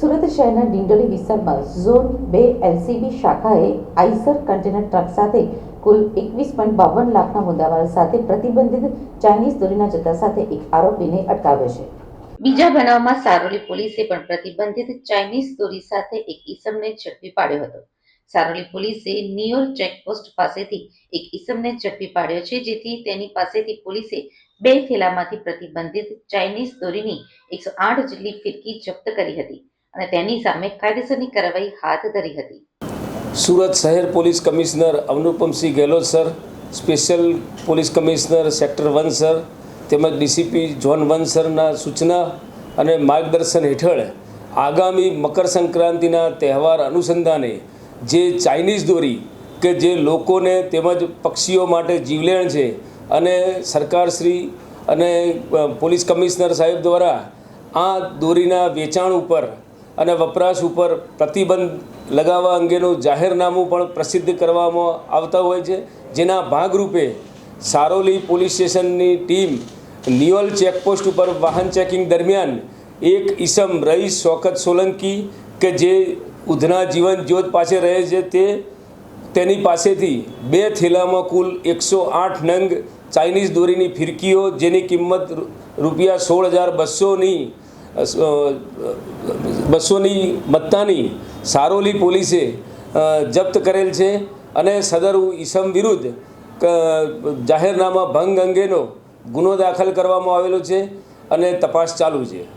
સુરત શહેરના ડિંડોલી વિસ્તારમાં ઝોન બે એલસીબી શાખાએ આઈસર કન્ટેનર ટ્રક સાથે કુલ એકવીસ પોઈન્ટ બાવન લાખના મુદ્દામાલ સાથે પ્રતિબંધિત ચાઇનીઝ દોરીના જથ્થા સાથે એક આરોપીને અટકાવ્યો છે. બીજા બનાવમાં સારોલી પોલીસે પણ પ્રતિબંધિત ચાઇનીઝ દોરી સાથે એક ઈસમને ઝડપી પાડ્યો હતો. સારોલી પોલીસે નિયોર ચેકપોસ્ટ પાસેથી એક ઈસમને ઝડપી પાડ્યો છે, જેથી તેની પાસેથી પોલીસે બે થેલામાંથી પ્રતિબંધિત ચાઇનીઝ દોરીની એકસો આઠ જેટલી ફિરકી જપ્ત કરી હતી. અને તેની સામે કાયદેસરની કાર્યવાહી હાથ ધરી હતી. સુરત શહેર police commissioner Anupamsingh Gehlot sir, special police commissioner sector one sir, તેમજ ડીસીપી ઝોન વન સરના સૂચના અને માર્ગદર્શન હેઠળ આગામી મકર સંક્રાંતિના તહેવાર અનુસંધાને જે ચાઇનીઝ દોરી કે જે લોકોને તેમજ પક્ષીઓ માટે જીવલેણ છે અને સરકારશ્રી અને પોલીસ કમિશનર સાહેબ દ્વારા આ દોરીના વેચાણ ઉપર અને વપરાશ ઉપર પ્રતિબંધ લગાવવા અંગેનું જાહેરનામું પણ પ્રસિદ્ધ કરવામાં આવતા હોય છે. જેના ભાગરૂપે સારોલી પોલીસ સ્ટેશનની ટીમ નિયોલ ચેકપોસ્ટ ઉપર વાહન ચેકિંગ દરમિયાન એક ઈસમ રઈસ શોકત સોલંકી કે જે ઉધના જીવન જ્યોત પાસે રહે છે તે તેની પાસેથી બે થેલામાં કુલ એકસો આઠ નંગ ચાઇનીઝ દોરીની ફિરકીઓ જેની કિંમત રૂપિયા સોળ હજાર બસોની બસોની મત્તાની સારોલી પોલીસે જપ્ત કરેલ છે અને સદર ઈસમ વિરુદ્ધ જાહેરનામા ભંગ અંગેનો ગુનો દાખલ કરવામાં આવેલો છે અને તપાસ ચાલુ છે.